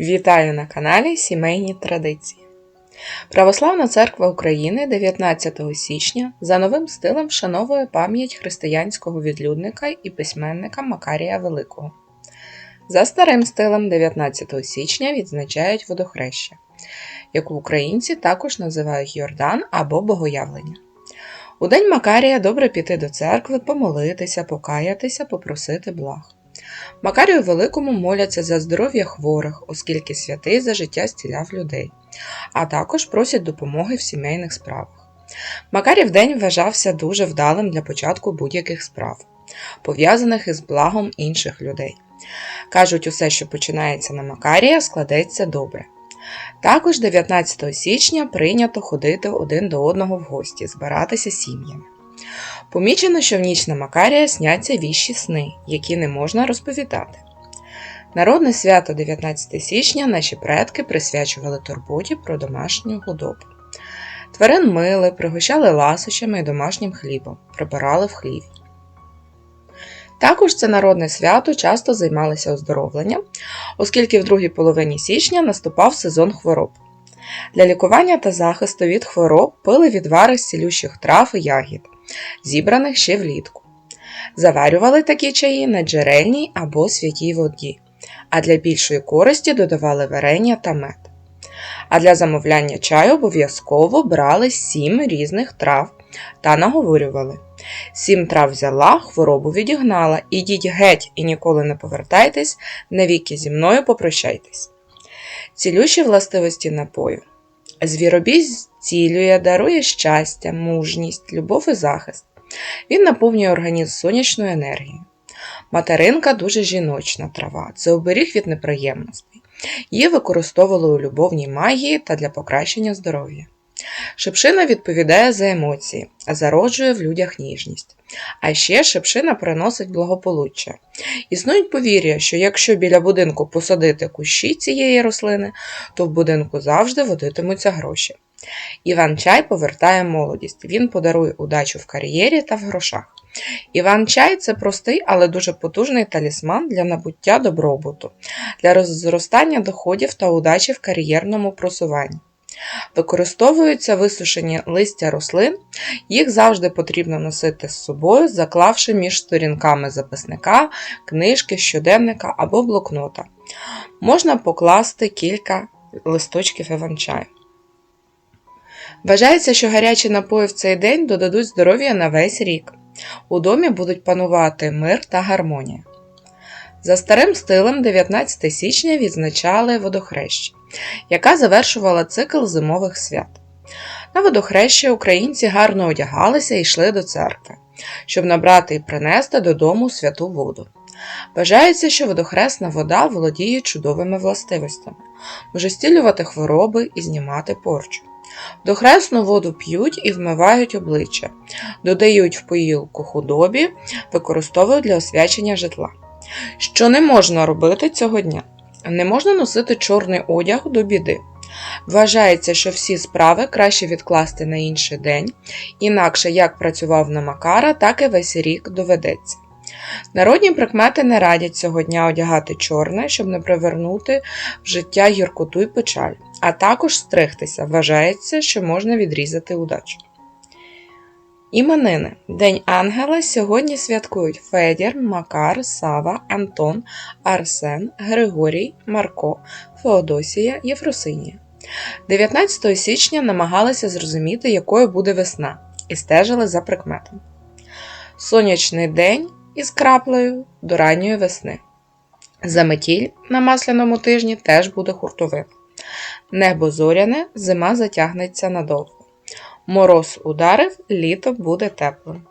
Вітаю на каналі Сімейні Традиції. Православна церква України 19 січня за новим стилем вшановує пам'ять християнського відлюдника і письменника Макарія Великого. За старим стилем 19 січня відзначають водохреща, яку українці також називають Йордан або Богоявлення. У день Макарія добре піти до церкви, помолитися, покаятися, попросити благ. Макарію Великому моляться за здоров'я хворих, оскільки святий за життя стіляв людей, а також просять допомоги в сімейних справах. Макарів день вважався дуже вдалим для початку будь-яких справ, пов'язаних із благом інших людей. Кажуть, усе, що починається на Макарія, складеться добре. Також 19 січня прийнято ходити один до одного в гості, збиратися сім'ями. Помічено, що в ніч на Макарія сняться віщі сни, які не можна розповідати. Народне свято 19 січня наші предки присвячували турботі про домашню худобу. Тварин мили, пригощали ласощами і домашнім хлібом, прибирали в хліві. Також це народне свято часто займалися оздоровленням, оскільки в другій половині січня наступав сезон хвороб. Для лікування та захисту від хвороб пили відвари з цілющих трав і ягід, зібраних ще влітку. Заварювали такі чаї на джерельній або святій воді, а для більшої користі додавали варення та мед. А для замовляння чаю обов'язково брали сім різних трав та наговорювали. Сім трав взяла, хворобу відігнала, ідіть геть і ніколи не повертайтесь, навіки зі мною попрощайтесь. Цілющі властивості напою. Звіробій зцілює, дарує щастя, мужність, любов і захист. Він наповнює організм сонячною енергією. Материнка дуже жіночна трава, це оберіг від неприємностей. Її використовували у любовній магії та для покращення здоров'я. Шипшина відповідає за емоції, зароджує в людях ніжність. А ще шипшина приносить благополуччя. Існують повір'я, що якщо біля будинку посадити кущі цієї рослини, то в будинку завжди водитимуться гроші. Іван Чай повертає молодість, він подарує удачу в кар'єрі та в грошах. Іван Чай це простий, але дуже потужний талісман для набуття добробуту, для зростання доходів та удачі в кар'єрному просуванні. Використовуються висушені листя рослин, їх завжди потрібно носити з собою, заклавши між сторінками записника, книжки, щоденника або блокнота. Можна покласти кілька листочків іван-чаю. Вважається, що гарячі напої в цей день додадуть здоров'я на весь рік. У домі будуть панувати мир та гармонія. За старим стилем 19 січня відзначали водохреща, яка завершувала цикл зимових свят. На водохреща українці гарно одягалися і йшли до церкви, щоб набрати і принести додому святу воду. Вважається, що водохресна вода володіє чудовими властивостями, може стілювати хвороби і знімати порчу. Дохресну воду п'ють і вмивають обличчя, додають в поїлку худобі, використовують для освячення житла. Що не можна робити цього дня? Не можна носити чорний одяг до біди. Вважається, що всі справи краще відкласти на інший день, інакше як працював на Макара, так і весь рік доведеться. Народні прикмети не радять цього дня одягати чорне, щоб не привернути в життя гіркоту й печаль, а також стригтися. Вважається, що можна відрізати удачу. Іменини День Ангела сьогодні святкують Федір, Макар, Сава, Антон, Арсен, Григорій, Марко, Феодосія, Єфросинія. 19 січня намагалися зрозуміти, якою буде весна, і стежили за прикметом. Сонячний день із краплею до ранньої весни. Заметіль на масляному тижні теж буде хуртовим. Небо зоряне, зима затягнеться надовго. Мороз ударив, літо буде теплим.